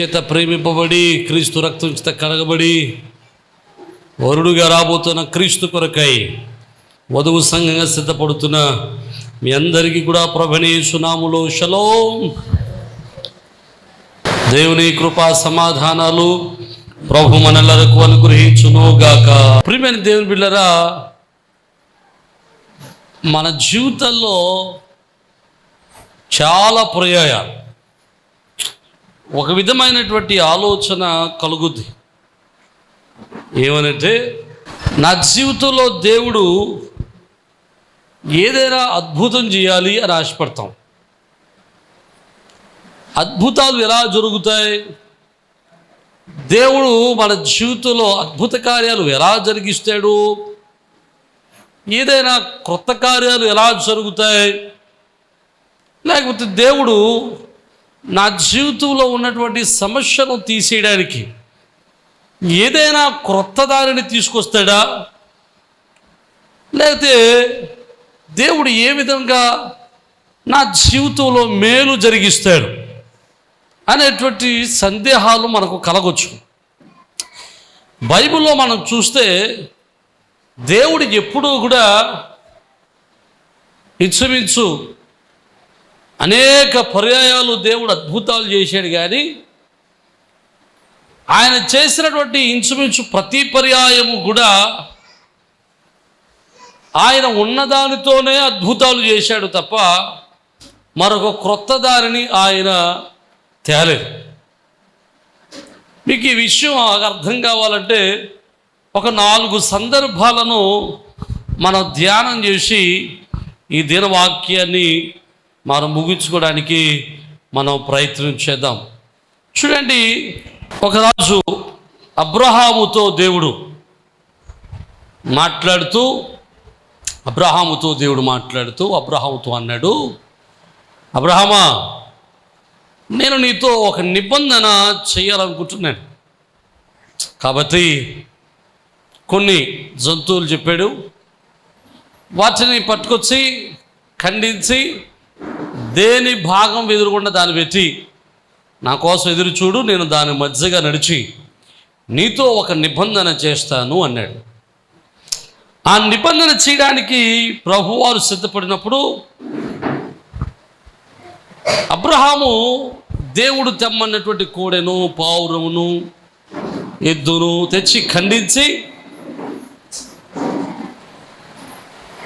చేత ప్రేమింపబడి క్రీస్తు రక్తం చేత కడగబడి వరుడుగా రాబోతున్న క్రీస్తు కొరకై వధువు సంఘంగా సిద్ధపడుతున్న మీ అందరికీ కూడా ప్రభనే సునాములో షలో. దేవుని కృపా సమాధానాలు ప్రభు మనలకు అనుగ్రహించునుగాక ప్రియమైన దేవుని బిళ్ళరా మన జీవితంలో చాలా ప్రయాయాలు. ఒక విధమైనటువంటి ఆలోచన కలుగుద్ది. ఏమనంటే నా జీవితంలో దేవుడు ఏదైనా అద్భుతం చేయాలి అని ఆశపడతాం. అద్భుతాలు ఎలా జరుగుతాయి? దేవుడు మన జీవితంలో అద్భుత కార్యాలు ఎలా జరిగిస్తాడు? ఏదైనా క్రొత్త కార్యాలు ఎలా జరుగుతాయి? లేకపోతే దేవుడు నా జీవితంలో ఉన్నటువంటి సమస్యను తీసేయడానికి ఏదైనా క్రొత్త దారిని తీసుకొస్తాడా? లేకపోతే దేవుడు ఏ విధంగా నా జీవితంలో మేలు జరిగిస్తాడు అనేటువంటి సందేహాలు మనకు కలగొచ్చు. బైబిల్లో మనం చూస్తే దేవుడు ఎప్పుడూ కూడా ఇంచుమించు అనేక పర్యాయాలు దేవుడు అద్భుతాలు చేశాడు కానీ ఆయన చేసినటువంటి ఇంచుమించు ప్రతి పర్యాయము కూడా ఆయన ఉన్నదానితోనే అద్భుతాలు చేశాడు తప్ప మరొక క్రొత్త దారిని ఆయన తేలేదు. మీకు ఈ విషయం అర్థం కావాలంటే ఒక నాలుగు సందర్భాలను మనం ధ్యానం చేసి ఈ దినవాక్యాన్ని మనం ముగించుకోవడానికి మనం ప్రయత్నం చేద్దాం. చూడండి ఒక రాజు అబ్రహాముతో దేవుడు మాట్లాడుతూ అబ్రహాముతో దేవుడు మాట్లాడుతూ అబ్రహాముతో అన్నాడు అబ్రహమా నేను నీతో ఒక నిబంధన చేయాలనుకుంటున్నాను. కాబట్టి కొన్ని జంతువులు చెప్పాడు. వాటిని పట్టుకొచ్చి ఖండించి దేని భాగం ఎదురుకుండా దాన్ని పెట్టి నా కోసం ఎదురు చూడు నేను దాని మధ్యగా నడిచి నీతో ఒక నిబంధన చేస్తాను అన్నాడు. ఆ నిబంధన చేయడానికి ప్రభువారు సిద్ధపడినప్పుడు అబ్రహాము దేవుడు తెమ్మన్నటువంటి కోడెను పావురమును ఎద్దును తెచ్చి ఖండించి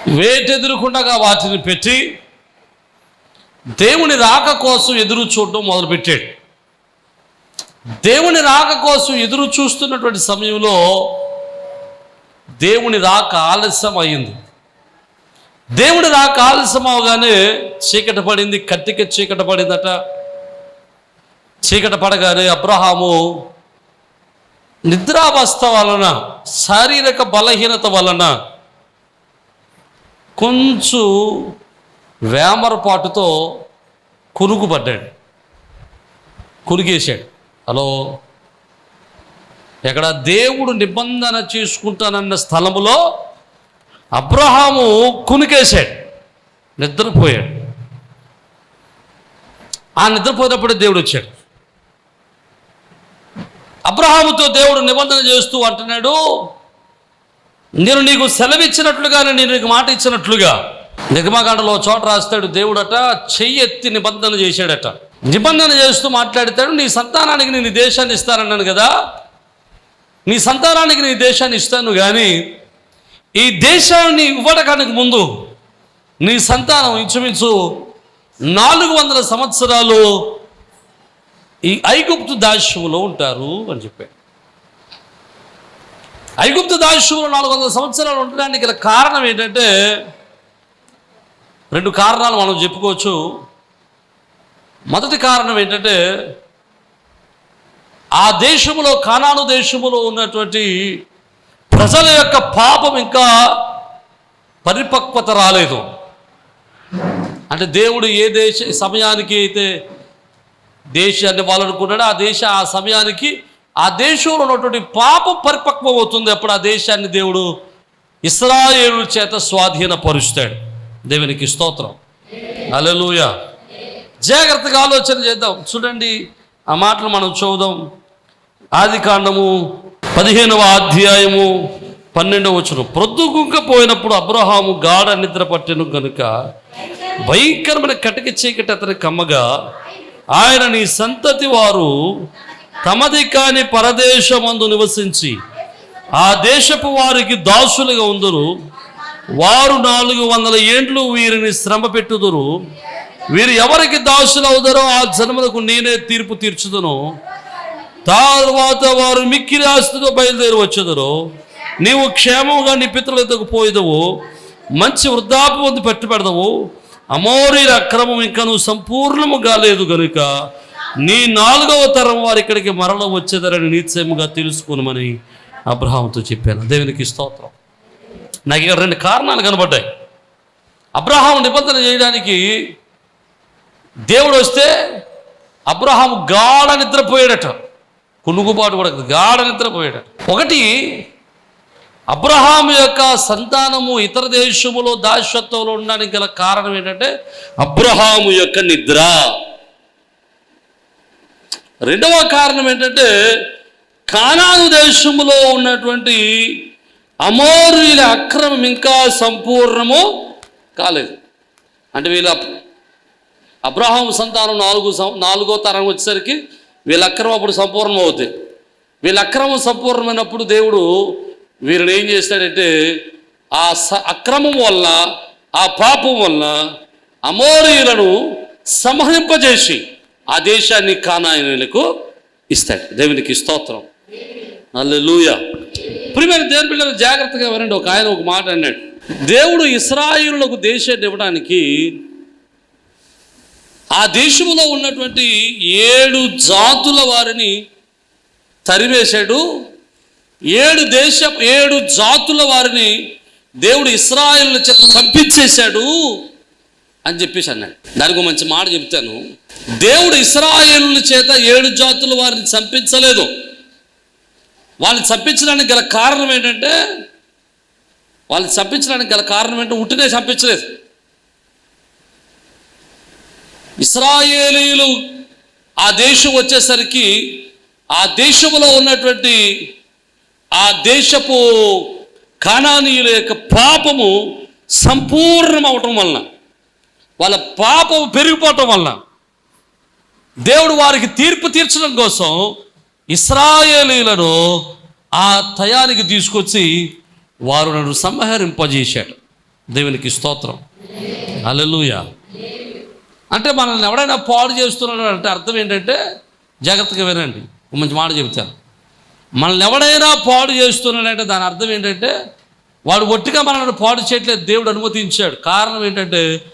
వేటెదురుకుండగా వాటిని పెట్టి దేవుని రాక కోసం ఎదురు చూడడం మొదలుపెట్టాడు. దేవుని రాక కోసం ఎదురు చూస్తున్నటువంటి సమయంలో దేవుని రాక ఆలస్యం అయింది. దేవుని రాక ఆలస్యం అవగానే చీకట పడింది కట్టిక చీకట పడిందట. చీకట పడగానే అబ్రహాము నిద్రావస్థ వలన శారీరక బలహీనత వలన కొంచెం వేమరపాటుతో కునుకుపడ్డాడు. కునిగేశాడు హలో? ఎక్కడ దేవుడు నిబంధన చేసుకుంటానన్న స్థలములో అబ్రహాము కునికేశాడు. నిద్రపోయాడు. ఆ నిద్రపోయినప్పుడే దేవుడు వచ్చాడు. అబ్రహాముతో దేవుడు నిబంధన చేస్తూ అంటున్నాడు నేను నీకు సెలవిచ్చినట్లుగా నేను నీకు మాట ఇచ్చినట్లుగా నిర్మాకాండలో చోట రాస్తాడు దేవుడట చెయ్యెత్తి నిబంధన చేశాడట. నిబంధన చేస్తూ మాట్లాడతాడు నీ సంతానానికి నేను దేశాన్ని ఇస్తానన్నాను కదా. నీ సంతానానికి నీ దేశాన్ని ఇస్తాను కానీ ఈ దేశాన్ని ఇవ్వడానికి ముందు నీ సంతానం ఇంచుమించు నాలుగు వందల సంవత్సరాలు ఈ ఐగుప్తు దాస్యములో ఉంటారు అని చెప్పాడు. ఐగుప్తు దాస్యంలో నాలుగు వందల సంవత్సరాలు ఉండడానికి గల కారణం ఏంటంటే రెండు కారణాలు మనం చెప్పుకోవచ్చు. మొదటి కారణం ఏంటంటే ఆ దేశంలో కానాను దేశములో ఉన్నటువంటి ప్రజల యొక్క పాపం ఇంకా పరిపక్వత రాలేదు. అంటే దేవుడు ఏ దేశ సమయానికి అయితే దేశాన్ని వాళ్ళనుకున్నాడో ఆ దేశ ఆ సమయానికి ఆ దేశంలో ఉన్నటువంటి పాపం పరిపక్వం అవుతుంది. అప్పుడు ఆ దేశాన్ని దేవుడు ఇస్రాయేలు చేత స్వాధీనపరుస్తాడు. దేవునికి స్తోత్రం. అలెలుయ జాగ్రత్తగా ఆలోచన చేద్దాం. చూడండి ఆ మాటలు మనం చూద్దాం ఆది కాండము పదిహేనవ అధ్యాయము పన్నెండవ వచ్చును ప్రొద్దుగుంకపోయినప్పుడు అబ్రహాము గాఢ నిద్ర పట్టెను కనుక భయంకరమైన కటిక చీకటి అతని కమ్మగా ఆయన నీ సంతతి వారు తమది కాని పరదేశమందు నివసించి ఆ దేశపు వారికి దాసులుగా ఉందరు. వారు నాలుగు వందల ఏండ్లు వీరిని శ్రమ పెట్టుదురు. వీరు ఎవరికి దాసులు అవుతారో ఆ జన్మలకు నేనే తీర్పు తీర్చుదును. తర్వాత వారు మిక్కి ఆస్తితో బయలుదేరి వచ్చేదరు. నీవు క్షేమంగా నీ పితృలకు పోయేదవు. మంచి వృద్ధాపు పొంది పట్టు అమోరీల అక్రమం ఇంకా నువ్వు సంపూర్ణము కాలేదు గనుక నీ నాలుగవ తరం వారు ఇక్కడికి మరల వచ్చేదరని నిశ్చయముగా తెలుసుకోనమని అబ్రహాంతో చెప్పాను. దేవునికి స్తోత్రం. నాకు ఇక్కడ రెండు కారణాలు కనబడ్డాయి. అబ్రహాం నిబంధన చేయడానికి దేవుడు వస్తే అబ్రహాం గాఢ నిద్రపోయాడట. కునుగుబాటు కూడా గాఢ నిద్రపోయాడట. ఒకటి అబ్రహాం యొక్క సంతానము ఇతర దేశములో దాశత్వంలో ఉండడానికి గల కారణం ఏంటంటే అబ్రహాము యొక్క నిద్ర. రెండవ కారణం ఏంటంటే కానాను దేశములో ఉన్నటువంటి అమోరుల అక్రమం ఇంకా సంపూర్ణము కాలేదు. అంటే వీళ్ళ అబ్రహాం సంతానం నాలుగు సం- నాలుగో తరం వచ్చేసరికి వీళ్ళ అక్రమం అప్పుడు సంపూర్ణం అవుతాయి వీళ్ళ అక్రమం సంపూర్ణమైనప్పుడు దేవుడు వీరిని ఏం చేస్తాడంటే ఆ స అక్రమం వల్ల ఆ పాపం వల్ల అమోరీయులను సంహరింపజేసి ఆ దేశాన్ని కానాయనులకు ఇస్తాడు. దేవునికి స్తోత్రం. అల్లెలూయ ప్రియమైన దేవుని పిల్లలు జాగ్రత్తగా వినండి ఒక ఆయన ఒక మాట అన్నాడు. దేవుడు ఇస్రాయిలకు దేశాన్ని ఇవ్వడానికి ఆ దేశంలో ఉన్నటువంటి ఏడు జాతుల వారిని తరివేశాడు ఏడు దేశ ఏడు జాతుల వారిని దేవుడు ఇస్రాయిల్ చేత పంపించేశాడు అని చెప్పేసి అన్నాడు. దానికి మంచి మాట చెప్తాను. దేవుడు ఇస్రాయేల్ చేత ఏడు జాతుల వారిని చంపించలేదు. వాళ్ళు చంపించడానికి గల కారణం ఏంటంటే వాళ్ళు చంపించడానికి గల కారణం ఏంటంటే ఉట్టినే చంపించలేదు. ఇస్రాయేలీలు ఆ దేశం వచ్చేసరికి ఆ దేశంలో ఉన్నటువంటి ఆ దేశపు కానానీయుల యొక్క పాపము సంపూర్ణం అవటం వలన వాళ్ళ పాపం పెరిగిపోవటం వలన దేవుడు వారికి తీర్పు తీర్చడం కోసం ఇస్రాయేలీలను ఆ తయానికి తీసుకొచ్చి వారు నన్ను సంహరింపజేశాడు దేవునికి స్తోత్రం. అల్లెలుయా అంటే మనల్ని ఎవడైనా పాడు చేస్తున్నాడు అంటే అర్థం ఏంటంటే జాగ్రత్తగా వినండి. మంచి మాట చెబుతాను. మనల్ని ఎవడైనా పాడు చేస్తున్నాడంటే దాని అర్థం ఏంటంటే వాడు ఒట్టిగా మనల్ని పాడు చేయట్లేదు దేవుడు అనుమతించాడు. కారణం ఏంటంటే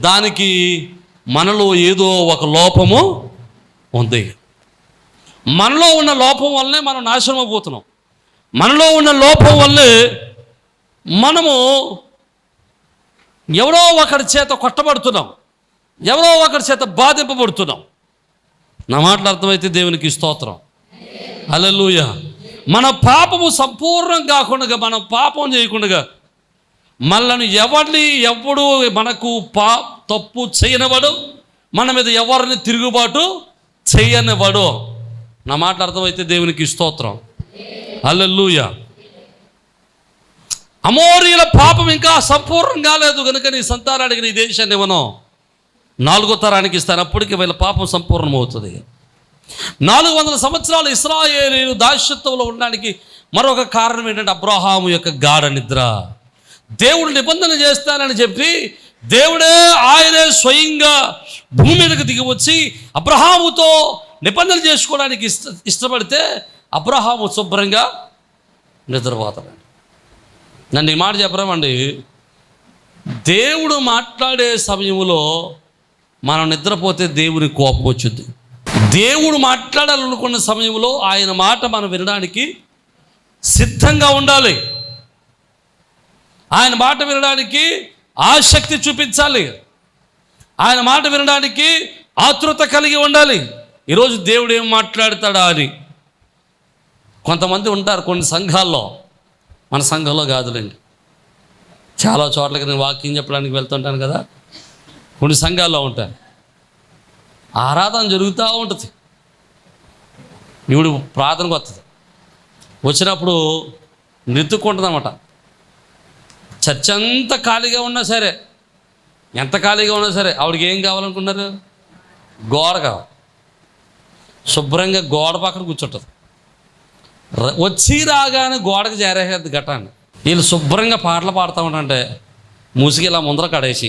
దానికి మనలో ఏదో ఒక లోపము ఉంది. మనలో ఉన్న లోపం వల్లనే మనం నాశనం అయిపోతున్నాం. మనలో ఉన్న లోపం వల్లే మనము ఎవరో ఒకరి చేత కొట్టబడుతున్నాం. ఎవరో ఒకరి చేత బాధింపబడుతున్నాం. నా మాటలు అర్థమైతే దేవునికి స్తోత్రం. అలలుయ మన పాపము సంపూర్ణం కాకుండా మనం పాపం చేయకుండా మనల్ని ఎవరిని ఎవడు మనకు పా తప్పు చేయనివాడు మన మీద ఎవరిని తిరుగుబాటు చేయనివాడు. నా మాట అర్థమైతే దేవునికి స్తోత్రం. అల్లెలుయ అమోరియల పాపం ఇంకా సంపూర్ణం కాలేదు కనుక నీ సంతానానికి నీ దేశాన్ని ఇవ్వను. నాలుగో తరానికి ఇస్తాను అప్పటికి వీళ్ళ పాపం సంపూర్ణమవుతుంది. నాలుగు వందల సంవత్సరాలు ఇస్రాయేలీలు దాస్యత్వంలో ఉండడానికి మరొక కారణం ఏంటంటే అబ్రహాము యొక్క గాఢ నిద్ర. దేవుడు నిబంధన చేస్తానని చెప్పి దేవుడే ఆయనే స్వయంగా భూమి మీదకి దిగి వచ్చి అబ్రహాముతో నిబంధనలు చేసుకోవడానికి ఇష్ట ఇష్టపడితే అబ్రహాము శుభ్రంగా నిద్రపోతాడు నన్ను ఈ మాట చెప్పరామండి. దేవుడు మాట్లాడే సమయంలో మనం నిద్రపోతే దేవుని కోపం వచ్చుద్ది దేవుడు మాట్లాడాలనుకున్న సమయంలో ఆయన మాట మనం వినడానికి సిద్ధంగా ఉండాలి. ఆయన మాట వినడానికి ఆసక్తి చూపించాలి. ఆయన మాట వినడానికి ఆతృత కలిగి ఉండాలి. ఈరోజు దేవుడు ఏం మాట్లాడతాడా అని. కొంతమంది ఉంటారు కొన్ని సంఘాల్లో. మన సంఘంలో కాదులేండి. చాలా చోట్లకి నేను వాక్యం చెప్పడానికి వెళ్తుంటాను కదా. కొన్ని సంఘాల్లో ఉంటాను ఆరాధన జరుగుతూ ఉంటుంది. ఈవిడ ప్రార్థనకు వస్తుంది. వచ్చినప్పుడు నెత్తుకుంటుందన్నమాట అనమాట చర్చ్ అంతా ఖాళీగా ఉన్నా సరే ఎంత ఖాళీగా ఉన్నా సరే ఆవిడకి ఏం కావాలనుకున్నారు? గోడ కావాలి. శుభ్రంగా గోడ పక్కన కూర్చుంటుంది. వచ్చి రాగానే గోడకు చేరేసేది ఘటాన్ని. వీళ్ళు శుభ్రంగా పాటలు పాడుతూ ఉంటే ముసుగు ఇలా ముందర కడేసి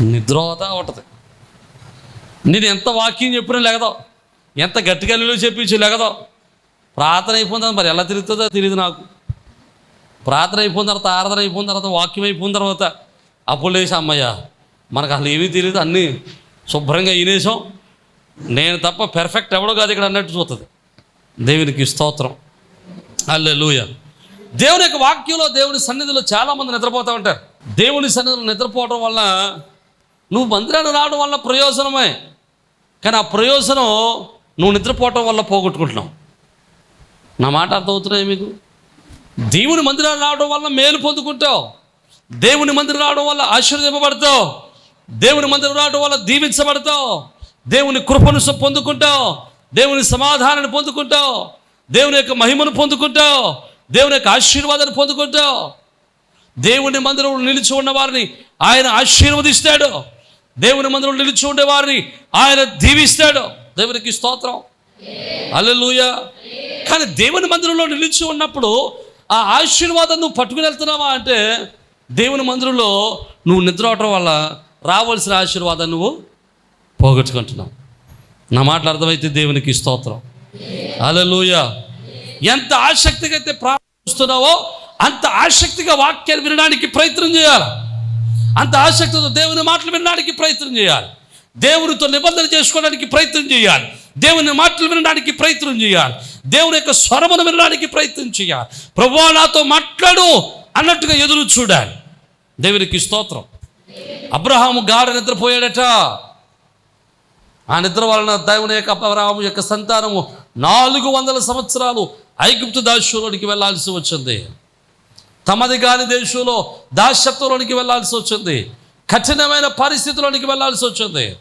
నిద్రోతా ఉంటుంది. నేను ఎంత వాక్యం చెప్పినా లేకదో ఎంత గట్టిగా చెప్పించి లేకదో ప్రార్థన అయిపోయిన మరి ఎలా తిరుగుతుందో తెలియదు నాకు. ప్రార్థన అయిపోయిన తర్వాత ఆరాధన అయిపోయిన తర్వాత వాక్యం అయిపోయిన తర్వాత అప్పుడు లేచి అమ్మయ్య మనకు అసలు ఏమీ తెలియదు అన్నీ. శుభ్రంగా ఈనేసాం. నేను తప్ప పెర్ఫెక్ట్ ఎవడో కాదు ఇక్కడ అన్నట్టు చూస్తుంది. దేవునికి స్తోత్రం. అల్లెలూయ దేవుని యొక్క వాక్యంలో దేవుని సన్నిధిలో చాలామంది నిద్రపోతూ ఉంటారు. దేవుని సన్నిధిలో నిద్రపోవడం వల్ల నువ్వు మందిరాన్ని రావడం వల్ల ప్రయోజనమే. కానీ ఆ ప్రయోజనం నువ్వు నిద్రపోవటం వల్ల పోగొట్టుకుంటున్నావు. నా మాట అర్థమవుతున్నాయి మీకు? దేవుని మందిరాలు రావడం వల్ల మేలు పొందుకుంటావు. దేవుని మందిరం రావడం వల్ల ఆశీర్వదింపబడతావు. దేవుని మందిరం రావడం వల్ల దీవించబడతావు దేవుని కృపను పొందుకుంటావు దేవుని సమాధానాన్ని పొందుకుంటావు దేవుని యొక్క మహిమను పొందుకుంటావు దేవుని యొక్క ఆశీర్వాదాన్ని పొందుకుంటావు దేవుని మందిరంలో నిలిచి ఉన్న వారిని ఆయన ఆశీర్వదిస్తాడు. దేవుని మందిరంలో నిలిచి ఉండే వారిని ఆయన దీవిస్తాడు. దేవునికి స్తోత్రం. అల్లెలుయ కానీ దేవుని మందిరంలో నిలిచి ఉన్నప్పుడు ఆ ఆశీర్వాదం నువ్వు పట్టుకుని వెళ్తున్నావా అంటే దేవుని మందిరంలో నువ్వు నిద్ర అవటం వల్ల రావాల్సిన ఆశీర్వాదం నువ్వు పోగొట్టుకుంటున్నావు. నా మాటలు అర్థమైతే దేవునికి స్తోత్రం. అలలుయ ఎంత ఆసక్తిగా అయితే ప్రార్థిస్తున్నావో అంత ఆసక్తిగా వాక్యాలు వినడానికి ప్రయత్నం చేయాలి. అంత ఆసక్తితో దేవుని మాటలు వినడానికి ప్రయత్నం చేయాలి. దేవునితో నిబంధన చేసుకోవడానికి ప్రయత్నం చేయాలి. దేవుని మాటలు వినడానికి ప్రయత్నం చేయాలి. దేవుని యొక్క స్వరమును వినడానికి ప్రయత్నం చేయాలి. ప్రభు నాతో మాట్లాడు అన్నట్టుగా ఎదురు చూడాలి. దేవునికి స్తోత్రం. అబ్రహాము గాఢ నిద్రపోయాడట. ఆ నిద్ర వలన దేవుని యొక్క అబ్రహాము యొక్క సంతానము నాలుగు వందల సంవత్సరాలు ఐగుప్తు దాస్యంలోనికి వెళ్ళాల్సి వచ్చింది. తమది కాని దేశంలో దాశత్వంలోనికి వెళ్ళాల్సి వచ్చింది. కఠినమైన పరిస్థితుల్లోనికి వెళ్ళాల్సి వచ్చింది.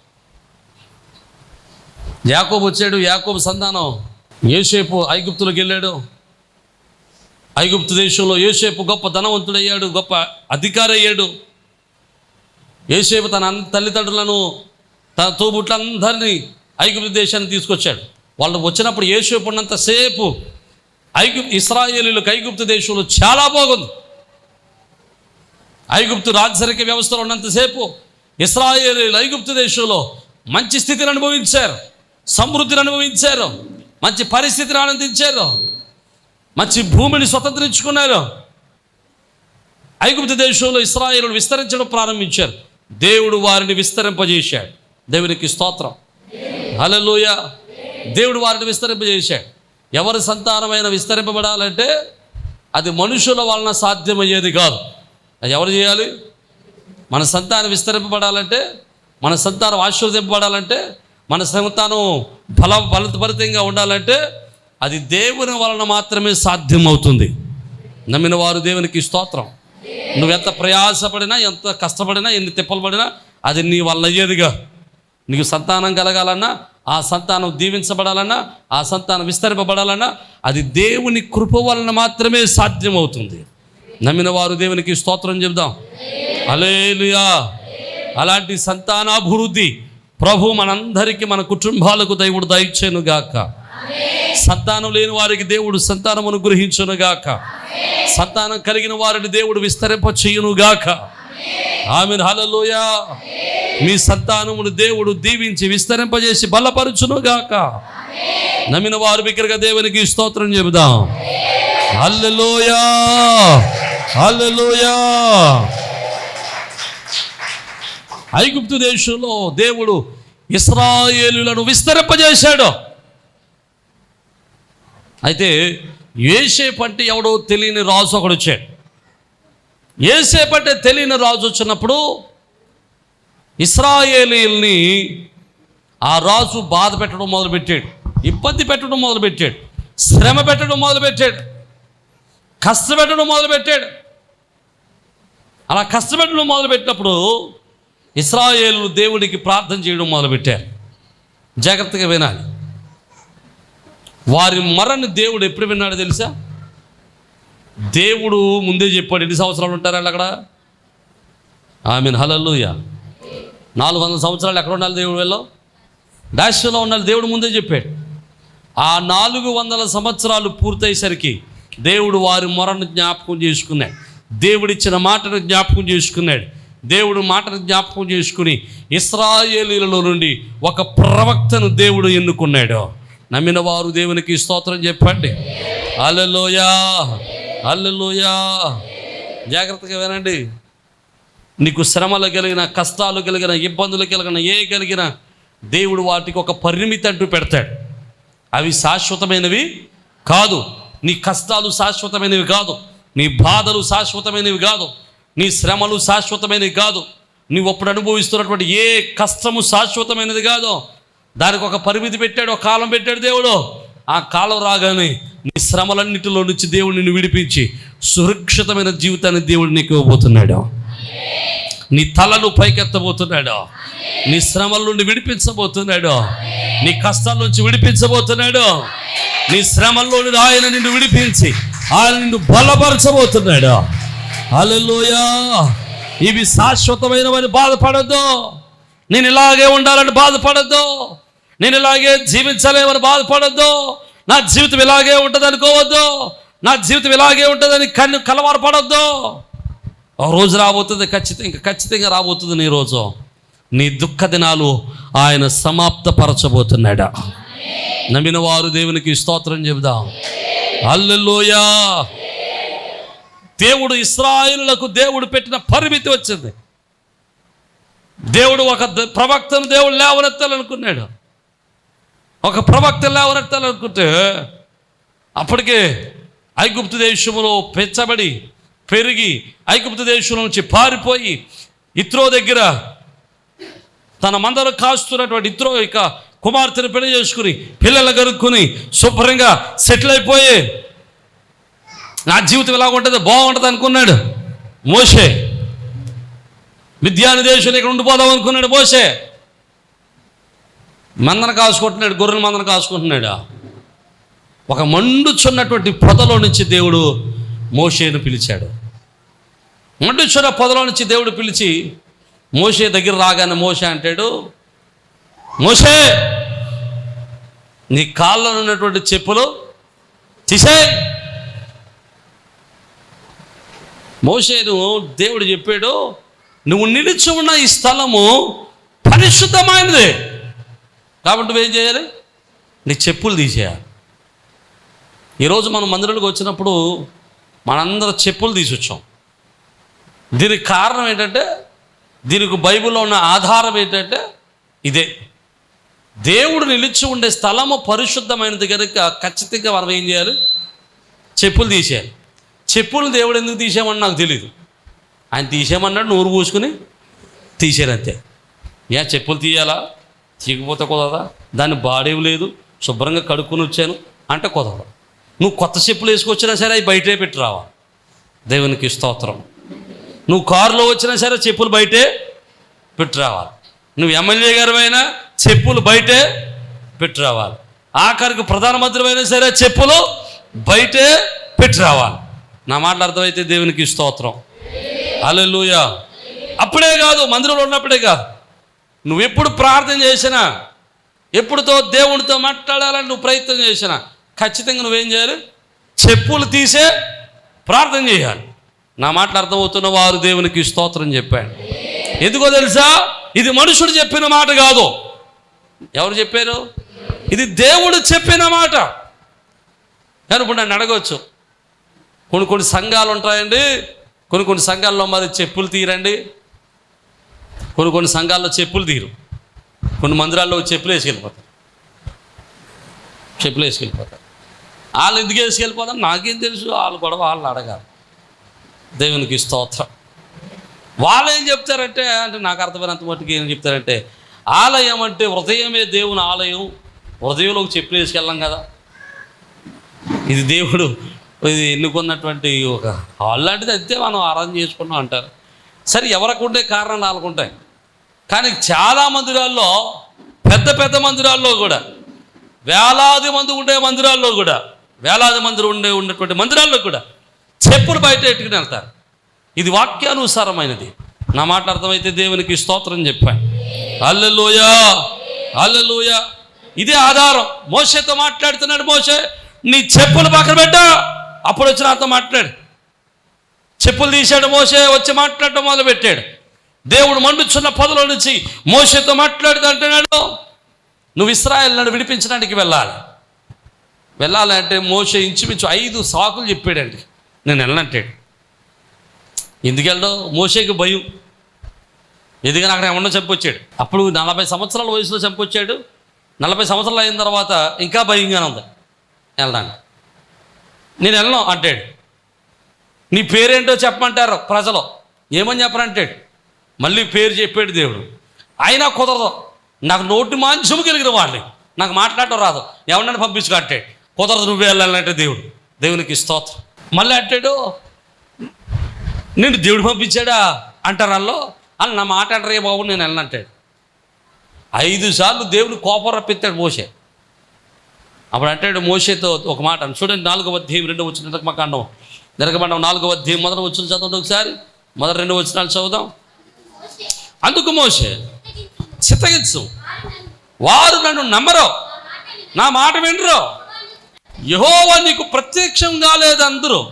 యాకోబు వచ్చాడు యాకోబు సంతానం. ఏసేపు ఐగుప్తులకు వెళ్ళాడు. ఐగుప్తు దేశంలో ఏసేపు గొప్ప ధనవంతుడయ్యాడు గొప్ప అధికారి అయ్యాడు. ఏసేపు తన తల్లిదండ్రులను తన తోబుట్లందరినీ ఐగుప్తు దేశాన్ని తీసుకొచ్చాడు. వాళ్ళు వచ్చినప్పుడు ఏసేపు ఉన్నంతసేపు ఐగుప్తు ఇస్రాయేలీలకు ఐగుప్తు దేశంలో చాలా బాగుంది. ఐగుప్తు రాజరిక వ్యవస్థలో ఉన్నంతసేపు ఇస్రాయేలీలు ఐగుప్తు దేశంలో మంచి స్థితిని అనుభవించారు సమృద్ధిని అనుభవించారు మంచి పరిస్థితిని ఆనందించారు మంచి భూమిని స్వతంత్రించుకున్నారు. ఐగుప్తు దేశంలో ఇస్రాయేలు విస్తరించడం ప్రారంభించారు. దేవుడు వారిని విస్తరింపజేశాడు. దేవునికి స్తోత్రం. హలలోయ దేవుడు వారిని విస్తరింపజేశాడు. ఎవరి సంతానమైన విస్తరింపబడాలంటే అది మనుషుల వలన సాధ్యమయ్యేది కాదు. అది ఎవరు చేయాలి? మన సంతానం విస్తరింపబడాలంటే మన సంతానం ఆశీర్వదింపబడాలంటే మన సంతానం బల బలభరితంగా ఉండాలంటే అది దేవుని వలన మాత్రమే సాధ్యమవుతుంది. నమ్మిన వారు దేవునికి స్తోత్రం. నువ్వు ఎంత ప్రయాసపడినా ఎంత కష్టపడినా ఎన్ని తిప్పలు పడినా అది నీ వల్ల అయ్యేదిగా. నీకు సంతానం కలగాలన్నా ఆ సంతానం దీవించబడాలన్నా ఆ సంతానం విస్తరింపబడాలన్నా అది దేవుని కృప వలన మాత్రమే సాధ్యమవుతుంది. నమ్మిన వారు దేవునికి స్తోత్రం చెబుదాం. అలేలుయా అలాంటి సంతానాభివృద్ధి ప్రభు మనందరికీ మన కుటుంబాలకు దేవుడు దయచేను గాక సంతానం లేని వారికి దేవుడు సంతానమును గ్రహించును గాక సంతానం కలిగిన వారిని దేవుడు విస్తరింప చేయును గాక ఆమె హలలోయ మీ సంతానమును దేవుడు దీవించి విస్తరింపజేసి బలపరుచును గాక నమ్మిన వారు బిగ్గరగా దేవునికి స్తోత్రం చెబుదాం. హల్లెలూయా. హల్లెలూయా. ఐగుప్తు దేశంలో దేవుడు ఇస్రాయేలులను విస్తరింపజేశాడు. అయితే ఏసేపు ఎవడో తెలియని రాజు ఒకడు వచ్చాడు. ఏసేపు తెలియని రాజు వచ్చినప్పుడు ఇస్రాయేలీల్ని ఆ రాజు బాధ పెట్టడం మొదలుపెట్టాడు ఇబ్బంది పెట్టడం మొదలుపెట్టాడు శ్రమ పెట్టడం మొదలుపెట్టాడు కష్టపెట్టడం మొదలుపెట్టాడు. అలా కష్టపెట్టడం మొదలుపెట్టినప్పుడు ఇస్రాయేలు దేవుడికి ప్రార్థన చేయడం మొదలుపెట్టారు. జాగ్రత్తగా వినాలి. వారి మరణి దేవుడు ఎప్పుడు విన్నాడో తెలుసా? దేవుడు ముందే చెప్పాడు ఎన్ని సంవత్సరాలు ఉంటారు అక్కడ అక్కడ? ఆమె హలల్లుయ. నాలుగు వందల సంవత్సరాలు ఎక్కడ ఉండాలి దేవుడు వెళ్ళో? డాష్లో ఉండాలి. దేవుడు ముందే చెప్పాడు. ఆ నాలుగు వందల సంవత్సరాలు పూర్తయ్యేసరికి దేవుడు వారి మొరను జ్ఞాపకం చేసుకున్నాడు. దేవుడిచ్చిన మాటను జ్ఞాపకం చేసుకున్నాడు. దేవుడు మాటను జ్ఞాపకం చేసుకుని ఇస్రాయేలీలలో నుండి ఒక ప్రవక్తను దేవుడు ఎన్నుకున్నాడు. నమ్మిన వారు దేవునికి స్తోత్రం చెప్పండి. అల్లెలోయా అల్లెలోయా జాగ్రత్తగా వినండి. నీకు శ్రమలు కలిగిన కష్టాలు కలిగిన ఇబ్బందులు కలిగిన ఏ కలిగిన దేవుడు వాటికి ఒక పరిమితి అంటూ పెడతాడు. అవి శాశ్వతమైనవి కాదు. నీ కష్టాలు శాశ్వతమైనవి కాదు. నీ బాధలు శాశ్వతమైనవి కాదు. నీ శ్రమలు శాశ్వతమైనవి కాదు. నీవు అప్పుడు అనుభవిస్తున్నటువంటి ఏ కష్టము శాశ్వతమైనది కాదు. దానికి ఒక పరిమితి పెట్టాడు ఒక కాలం పెట్టాడు దేవుడు. ఆ కాలం రాగానే నీ శ్రమలన్నిటిలో నుంచి దేవుడు నిన్ను విడిపించి సురక్షితమైన జీవితాన్ని దేవుడు నీకు ఇవ్వబోతున్నాడు. నీ తలను పైకెత్తబోతున్నాడు. నీ శ్రమల నుండి విడిపించబోతున్నాడు. నీ కష్టాల నుంచి విడిపించబోతున్నాడు. నీ శ్రమల్లో ఆయన నిన్ను విడిపించి ఆయన నిన్ను బలపరచబోతున్నాడు. అలెలుయా ఇవి శాశ్వతమైనవని బాధపడద్దు. నేను ఇలాగే ఉండాలని బాధపడద్దు. నేను ఇలాగే జీవించలేమని బాధపడద్దు. నా జీవితం ఇలాగే ఉంటుంది అనుకోవద్దు నా జీవితం ఇలాగే ఉంటుందని కన్ను కలవరపడద్దు. ఆ రోజు రాబోతుంది ఖచ్చితంగా ఖచ్చితంగా రాబోతుంది నీ రోజు. నీ దుఃఖ దినాలు ఆయన సమాప్తపరచబోతున్నాడా. నమ్మిన వారు దేవునికి స్తోత్రం చెబుదాం. అల్లెలోయా దేవుడు ఇస్రాయిలకు దేవుడు పెట్టిన పరిమితి వచ్చింది. దేవుడు ఒక ద- ప్రవక్తను దేవుడు లేవనెత్తాలనుకున్నాడు. ఒక ప్రవక్త లేవనెత్తాలనుకుంటే అప్పటికే ఐగుప్తు దేశంలో పెంచబడి పెరిగి ఐగుప్తు దేశం నుంచి పారిపోయి ఇత్రో దగ్గర తన మందరు కాస్తున్నటువంటి ఇత్రో ఇక కుమార్తెను పెళ్ళి చేసుకుని పిల్లలు కనుక్కుని శుభ్రంగా సెటిల్ అయిపోయి నా జీవితం ఎలా ఉంటుంది బాగుంటుంది అనుకున్నాడు మోషే. విద్యాని దేశంలో ఇక్కడ ఉండిపోదాం అనుకున్నాడు మోషే. మందన కాసుకుంటున్నాడు గొర్రెలు మందన కాసుకుంటున్నాడు ఒక మండుచున్నటువంటి పొదలో నుంచి దేవుడు మోషేను పిలిచాడు. మండుచున్న పొదలో నుంచి దేవుడు పిలిచి మోషే దగ్గర రాగానే మోషే అంటాడు మోషే నీ కాళ్ళలో ఉన్నటువంటి చెప్పులు తీసేయ్. మోషేను దేవుడు చెప్పాడు నువ్వు నిలిచి ఉన్న ఈ స్థలము పరిశుద్ధమైనదే. కాబట్టి నువ్వేం చేయాలి? నీ చెప్పులు తీసేయాలి. ఈరోజు మనం మందిరానికి వచ్చినప్పుడు మనందరం చెప్పులు తీసుకొచ్చాం దీనికి కారణం ఏంటంటే దీనికి బైబిల్లో ఉన్న ఆధారం ఏంటంటే ఇదే. దేవుడు నిలిచి ఉండే స్థలము పరిశుద్ధమైనది కనుక ఖచ్చితంగా మనం ఏం చేయాలి? చెప్పులు తీసేయాలి. చెప్పులు దేవుడు ఎందుకు తీసేయమని నాకు తెలియదు ఆయన తీసేయమన్నాడు నూరు పూసుకుని తీసేయాలంతే ఏ చెప్పులు తీయాలా? తీయకపోతే కుదరదా? దాన్ని బాడేవి లేదు శుభ్రంగా కడుక్కొని వచ్చాను అంటే కుదరదు. నువ్వు కొత్త చెప్పులు వేసుకొచ్చినా సరే అవి బయటే పెట్టి రావాలి దేవునికి స్తోత్రం. నువ్వు కారులో వచ్చినా సరే చెప్పులు బయటే పెట్టి రావాలి. నువ్వు ఎమ్మెల్యే గారమైనా చెప్పులు బయటే పెట్టి రావాలి. ఆఖరికి ప్రధానమంత్రి అయినా సరే చెప్పులు బయటే పెట్టి రావాలి. నా మాటలు అర్థమైతే దేవునికి స్తోత్రం. అల్లెలుయా అప్పుడే కాదు మందిరంలో ఉన్నప్పుడే కాదు. నువ్వు ఎప్పుడు ప్రార్థన చేసినా ఎప్పుడుతో దేవునితో మాట్లాడాలని నువ్వు ప్రయత్నం చేసినా ఖచ్చితంగా నువ్వేం చేయాలి? చెప్పులు తీసే ప్రార్థన చేయాలి. నా మాటలు అర్థమవుతున్న వారు దేవునికి స్తోత్రం చెప్పాడు. ఎందుకో తెలుసా? ఇది మనుషుడు చెప్పిన మాట కాదు. ఎవరు చెప్పారు? ఇది దేవుడు చెప్పిన మాట. నేను ఇప్పుడు నన్ను అడగవచ్చు కొన్ని కొన్ని సంఘాలు ఉంటాయండి. కొన్ని కొన్ని సంఘాల్లో మరి చెప్పులు తీరండి కొన్ని కొన్ని సంఘాల్లో చెప్పులు తీరు. కొన్ని మందిరాల్లో చెప్పులు వేసుకెళ్ళిపోతారు. చెప్పులు వేసుకెళ్ళిపోతారు. వాళ్ళు ఎందుకు వేసుకెళ్ళిపోతారు? నాకేం తెలుసు. వాళ్ళు గొడవ వాళ్ళు అడగాలి. దేవునికి స్తోత్రం. వాళ్ళు ఏం చెప్తారంటే అంటే నాకు అర్థమైనంత మట్టుకు ఏం చెప్తారంటే ఆలయం అంటే హృదయమే దేవుని ఆలయం. హృదయంలోకి చెప్పులు వేసుకెళ్ళాం కదా. ఇది దేవుడు ఇది ఎన్నుకున్నటువంటి ఒక హాల్ లాంటిది అయితే మనం ఆరాధన చేసుకున్నాం అంటారు. సరే ఎవరికి ఉండే కారణాలు వాళ్ళకు ఉంటాయి. కానీ చాలా మందిరాల్లో పెద్ద పెద్ద మందిరాల్లో కూడా వేలాది మంది ఉండే మందిరాల్లో కూడా వేలాది మంది ఉండే ఉన్నటువంటి మందిరాల్లో కూడా చెప్పులు బయట ఎట్టుకుని వెళ్తారు. ఇది వాక్యానుసారమైనది. నా మాట అర్థమైతే దేవునికి స్తోత్రం చెప్పాను. అల్లెలోయ అల్లెలోయ ఇదే ఆధారం. మోసేతో మాట్లాడుతున్నాడు మోసే నీ చెప్పులు పక్కన పెట్టా. అప్పుడు వచ్చి నాతో మాట్లాడు. చెప్పులు తీశాడు మోసే వచ్చి మాట్లాడటం మొదలు పెట్టాడు దేవుడు మండుచున్న పొదలో నుంచి మోసతో మాట్లాడుతూ అంటున్నాడు నువ్వు ఇస్రాయల్ నన్ను విడిపించడానికి వెళ్ళాలి. వెళ్ళాలంటే మోసే ఇంచుమించు ఐదు సాకులు చెప్పాడండి నేను వెళ్ళనంటాడు. ఎందుకు వెళ్ళడం? మోసేకి భయం. ఎందుకని అక్కడ ఏమన్నా చంపొచ్చాడు? అప్పుడు నలభై సంవత్సరాల వయసులో చంపొచ్చాడు. నలభై సంవత్సరాలు అయిన తర్వాత ఇంకా భయంగానే ఉంది. వెళ్ళడానికి. నేను వెళ్ళను అంటాడు. నీ పేరేంటో చెప్పమంటారు ప్రజలు. ఏమని చెప్పనంటాడు మళ్ళీ పేరు చెప్పాడు దేవుడు. అయినా కుదరదు. నాకు నోటి మాంసము కలిగిన వాడిని. నాకు మాట్లాడటం రాదు. ఎవరినైనా పంపించుకుంటాడు కుదరదు నువ్వే వెళ్ళాలంటే దేవుడు. దేవునికి స్తోత్రం. మళ్ళీ అంటాడు నేను దేవుడు పంపించాడా? అంటారు వాళ్ళు. అని నా మాట అంటారే బాబు నేను వెళ్ళనంటాడు ఐదు సార్లు దేవుడు కోపం రప్పిస్తాడు మోసే అప్పుడు అంటాడు మోసేతో ఒక మాట. చూడండి నాలుగవ అధ్యాయం రెండో వచ్చిన నిరకమకాండం నిరకమండం నాలుగవ అధ్యాయం మొదటి వచ్చిన చదవండి ఒకసారి. మొదటి రెండు వచ్చినాలు చదువుదాం. అందుకు మోసే చిత్తగించు. వారు నన్ను నమ్మరు. నా మాట వినరు. యహోవా నీకు ప్రత్యక్షం కాలేదు అందరూ?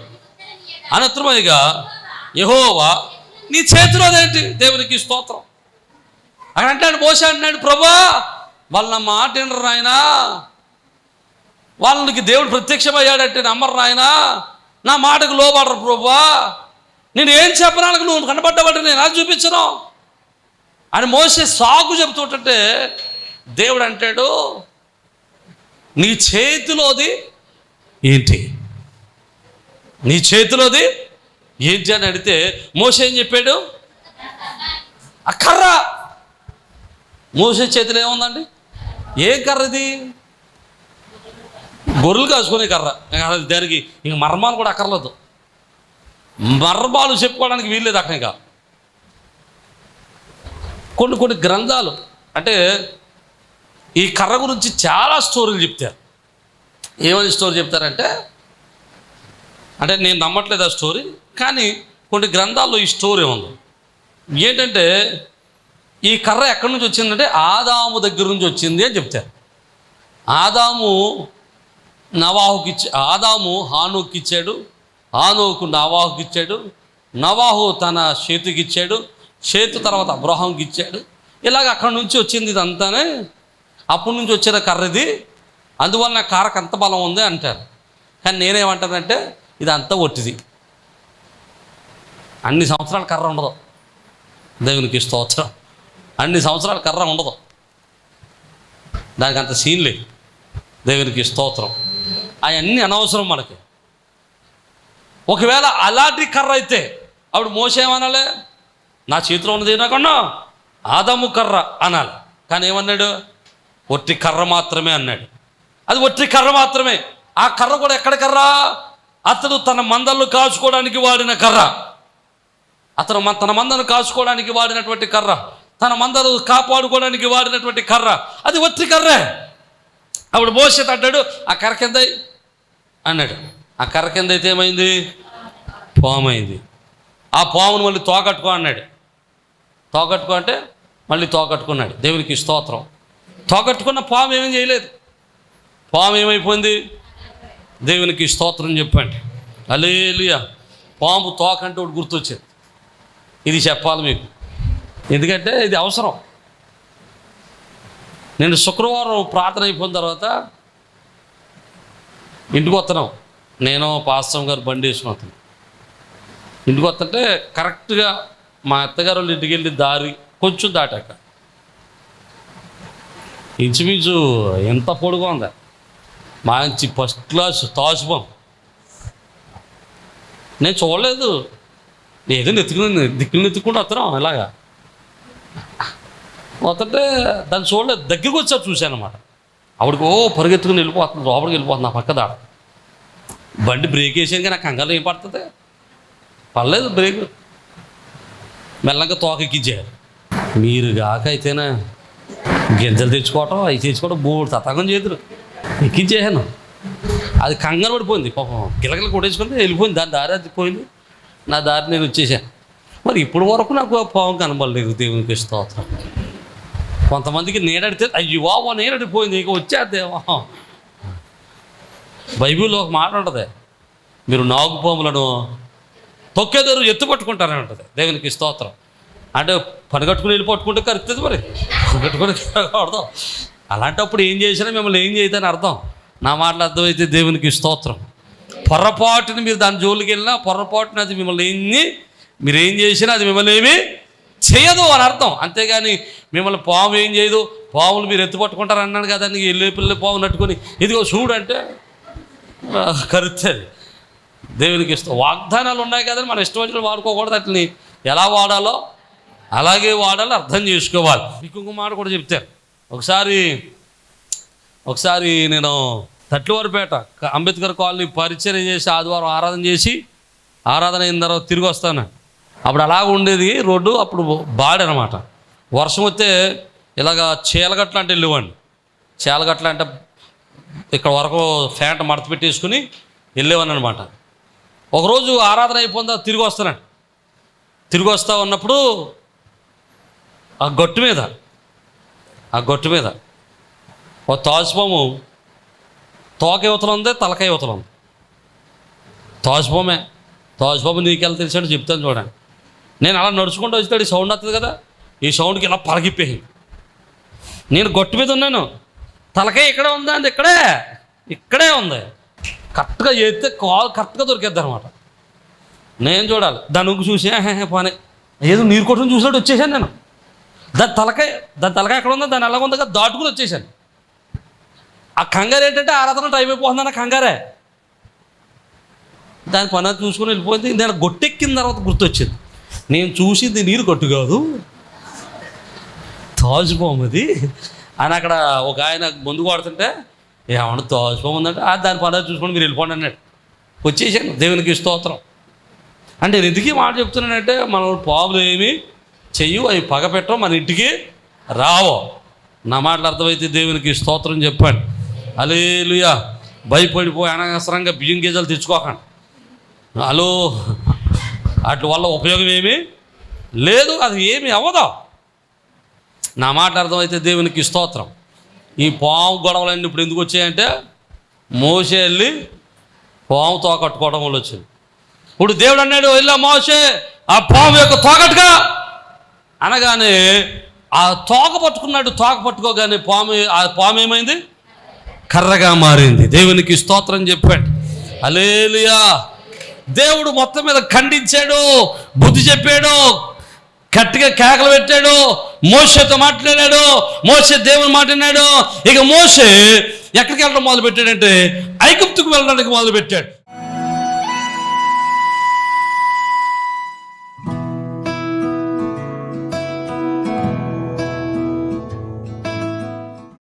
అనత్రమయ్యగా యహోవా నీ చేతిలో అదేంటి? దేవునికి స్తోత్రం. అక్కడ అంటాడు మోస అంటున్నాడు ప్రభా వాళ్ళ మాట వినరు నాయనా. వాళ్ళకి దేవుడు ప్రత్యక్షమయ్యాడంటే నమ్మరు నాయనా. నా మాటకు లోబడరు ప్రభా. నేను ఏం చెప్పడానికి నువ్వు కనబడ్డబట్టి నేను అది చూపించను. అని మోసే సాగు చెబుతుంటే దేవుడు అంటాడు నీ చేతిలోది ఏంటి? నీ చేతిలోది ఏంటి? అని అడిగితే మోస ఏం చెప్పాడు? ఆ కర్ర. మోసే చేతిలో ఏముందండి? ఏం కర్ర ఇది గొర్రెలు కాసుకునే కర్ర. దానికి ఇంక మర్మాలు కూడా అక్కర్లేదు. మర్మాలు చెప్పుకోవడానికి వీల్లేదు అక్కడ ఇంకా. కొన్ని కొన్ని గ్రంథాలు అంటే ఈ కర్ర గురించి చాలా స్టోరీలు చెప్తారు. ఏమని స్టోరీ చెప్తారంటే అంటే నేను నమ్మట్లేదు ఆ స్టోరీ కానీ కొన్ని గ్రంథాల్లో ఈ స్టోరీ ఉంది. ఏంటంటే ఈ కర్ర ఎక్కడి నుంచి వచ్చిందంటే ఆదాము దగ్గర నుంచి వచ్చింది అని చెప్తారు. ఆదాము నవాహుకి ఇచ్చా ఆదాము హానుకి ఇచ్చాడు హానుకు నవాహుకి ఇచ్చాడు నవాహు తన చేతికి ఇచ్చాడు చేతు తర్వాత అబ్రహాంకి ఇచ్చాడు ఇలాగ అక్కడి నుంచి వచ్చింది ఇదంతానే. అప్పటి నుంచి వచ్చిన కర్రది. అందువల్ల కారకు అంత బలం ఉంది అంటారు. కానీ నేనేమంటానంటే ఇది అంతా ఒట్టిది. అన్ని సంవత్సరాలు కర్ర ఉండదు. దేవునికి స్తోత్రం. అన్ని సంవత్సరాలు కర్ర ఉండదు. దానికి అంత సీన్ లేదు. దేవునికి స్తోత్రం. అవన్నీ అనవసరం మనకి. ఒకవేళ అలాంటి కర్ర అయితే అప్పుడు మోసేమనలే? నా చేతిలో ఉన్నది ఏనాకన్నా ఆదము కర్ర అనాలి. కానీ ఏమన్నాడు? ఒట్టి కర్ర మాత్రమే అన్నాడు. అది ఒట్టి కర్ర మాత్రమే. ఆ కర్ర కూడా ఎక్కడ కర్ర? అతడు తన మందలను కాచుకోవడానికి వాడిన కర్ర. అతను తన మందను కాచుకోవడానికి వాడినటువంటి కర్ర. తన మందలు కాపాడుకోవడానికి వాడినటువంటి కర్ర. అది ఒత్తి కర్రే. అప్పుడు భవిష్యత్ అంటాడు ఆ కర్ర కింద అన్నాడు. ఆ కర్ర కింద అయితే ఏమైంది? పాము అయింది. ఆ పామును మళ్ళీ తోకట్టుకో అన్నాడు. తోగట్టుకో అంటే మళ్ళీ తోకట్టుకున్నాడు. దేవునికి స్తోత్రం. తోకట్టుకున్న పాము ఏమీ చేయలేదు. పాము ఏమైపోయింది? దేవునికి స్తోత్రం చెప్పండి. అలేలుయా పాము తోకంటే ఒకటి గుర్తొచ్చేది. ఇది చెప్పాలి మీకు. ఎందుకంటే ఇది అవసరం. నేను శుక్రవారం ప్రార్థన అయిపోయిన తర్వాత ఇంటికి వస్తున్నాం. నేను పాస్తం గారు బండి వేసుకుని వస్తున్నాం. ఇంటికి వస్తుంటే కరెక్ట్గా మా అత్తగారు వాళ్ళ ఇంటికి వెళ్ళి దారి కొంచెం దాటాక. ఇంచుమించు ఎంత పొడుగు ఉందా? మంచి ఫస్ట్ క్లాస్ తాసుబం నేను చూడలేదు. ఏదో నెత్తుకుని దిక్కులు నెత్తుకుంటూ వస్తున్నాం ఇలాగా. వస్తుంటే దాన్ని చూడలేదు. దగ్గరికి వచ్చారు చూశాను అనమాట ఆవిడకి ఓ పరిగెత్తుకుని వెళ్ళిపోతుంది లోపలికి వెళ్ళిపోతుంది నా పక్క దాడ బండి బ్రేక్ వేసాను కానీ నాకు కంగారు ఏం పడుతుంది? పర్లేదు బ్రేక్ మెల్లగా తోకెక్కించారు. మీరు కాక గింజలు తెచ్చుకోవటం అవి తెచ్చుకోవడం బోర్డు తతంగం చేతులు. ఎక్కించేసాను అది కంగారు పడిపోయింది పాపం. గిలగిల కొట్టేసుకుంటే వెళ్ళిపోయింది దాని దారి అది పోయింది. నా దారి నేను వచ్చేసాను. మరి ఇప్పుడు వరకు నాకు ఆ పావం కనబడలేదు దేవునికి స్తోత్రం. కొంతమందికి నీడడితే అయ్యో నేడడిపోయింది నీడడిపోయింది ఇక వచ్చేద్దేమో బైబిల్లో ఒక మాట ఉంటుంది మీరు నాగుపాములను తొక్కేదారు ఎత్తు పట్టుకుంటారని ఉంటుంది. దేవునికి స్తోత్రం. అంటే పని కట్టుకుని వెళ్ళి పట్టుకుంటే కరుతుంది మరి. పని కట్టుకుని అర్థం అలాంటప్పుడు ఏం చేసినా మిమ్మల్ని ఏం చేయదని అర్థం. నా మాటలు అర్థమైతే దేవునికి స్తోత్రం. పొరపాటుని మీరు దాని జోలికి వెళ్ళినా పొరపాటుని అది మిమ్మల్ని ఏమి మీరు ఏం చేసినా అది మిమ్మల్ని ఏమి చేయదు అని అర్థం. అంతేగాని మిమ్మల్ని పాము ఏం చేయదు. పాములు మీరు ఎత్తు పట్టుకుంటారు అన్నాను కదా నీకు వెళ్ళి పాము నట్టుకొని ఇదిగో చూడంటే కరుతుంది దేవునికి ఇష్టం. వాగ్దానాలు ఉన్నాయి కదని మన ఇష్టం వచ్చినట్టు వాడుకోకూడదు అట్లని. ఎలా వాడాలో అలాగే వాడాలో అర్థం చేసుకోవాలి. మీకు ఇంకో మాట కూడా చెప్తారు ఒకసారి ఒకసారి నేను తట్లువారిపేట అంబేద్కర్ కాలనీ పరిచయం చేసి ఆదివారం ఆరాధన చేసి ఆరాధన అయిన తర్వాత తిరిగి వస్తాను. అప్పుడు అలాగ ఉండేది రోడ్డు అప్పుడు బాడనమాట వర్షం వస్తే ఇలాగ చీలగట్ల అంటే వెళ్ళేవాడిని. చీలగట్ల అంటే ఇక్కడ వరకు ఫ్యాంట్ మడత పెట్టేసుకుని వెళ్ళేవాడిని అనమాట ఒకరోజు ఆరాధన అయిపోయిందా? తిరిగి వస్తున్నాను తిరిగి వస్తా ఉన్నప్పుడు ఆ గొట్టు మీద ఆ గొట్టు మీద ఓ తాజుపాము తోక యువతలు ఉంది తలక యువతలు ఉంది. తాజుపామే తాజుపాము నీకెళ్ళి తెలిసాడు చెప్తాను చూడండి. నేను అలా నడుచుకుంటూ వచ్చాడు ఈ సౌండ్ వస్తుంది కదా ఈ సౌండ్కి ఇలా పలగిపోయింది నేను గొట్టు మీద ఉన్నాను. తలకాయ ఇక్కడే ఉందా అండి? ఇక్కడే. ఇక్కడే ఉంది. కరెక్ట్గా చేస్తే కాల్ కరెక్ట్గా దొరికేద్ది అనమాట నేను చూడాలి. దాని ఉగ్గు చూసి "ఆహా, ఏదో నీరు కొట్టుకుని చూసినట్టు వచ్చేసాను నేను. దాని తలకాయ దాని తలకాయ ఎక్కడ ఉందో దాని ఎలాగ ఉందో కదా దాటుకుని వచ్చేసాను. ఆ కంగారు ఏంటంటే ఆరాధన టైం అయిపోతుందన్న కంగారే. దాని పని అది చూసుకుని వెళ్ళిపోయింది. నేను గొట్టెక్కిన తర్వాత గుర్తొచ్చింది. నేను చూసింది నీరు కొట్టు కాదు. తాజుపోము అది అని అక్కడ ఒక ఆయన ముందు కొడుతుంటే ఏమన్నా తాజుపోము ఉందంటే "ఆ, దాని పని చూసుకొని మీరు వెళ్ళిపోండి అన్నాడు. వచ్చేసాను. దేవునికి స్తోత్రం. అంటే నేను ఎందుకు మాట చెప్తున్నానంటే మన పాములు ఏమి చెయ్యు అవి పగ పెట్టవు మన ఇంటికి రావో. నా మాటలు అర్థమైతే దేవునికి స్తోత్రం చెప్పాను అలేలుయా భయపడిపోయి అనవసరంగా బియ్యం గేజలు తెచ్చుకోకండి. హలో. వాటి వల్ల ఉపయోగం ఏమి లేదు అది ఏమి అవ్వదు. నా మాట అర్థమైతే దేవునికి స్తోత్రం. ఈ పాము గొడవలన్నీ ఇప్పుడు ఎందుకు వచ్చాయంటే మోసే వెళ్ళి పాము తోకట్టుకోవడం వల్ల వచ్చింది. ఇప్పుడు దేవుడు అన్నాడు వెళ్ళా మోసే ఆ పాము యొక్క తోకట్టుగా అనగానే ఆ తోక పట్టుకున్నాడు తోక పట్టుకోగానే పాము ఆ పాము ఏమైంది? కర్రగా మారింది. దేవునికి స్తోత్రం చెప్పాడు. అలేలియా దేవుడు మొత్తం మీద ఖండించాడు బుద్ధి చెప్పాడు. గట్టిగా కేకలు పెట్టాడు. మోసతో మాట్లాడాడు. మోసే దేవుని మాట్లాడాడు ఇక మోసే ఎక్కడికి వెళ్ళడం మొదలు పెట్టాడంటే ఐగుప్తుకు వెళ్ళడానికి మొదలు పెట్టాడు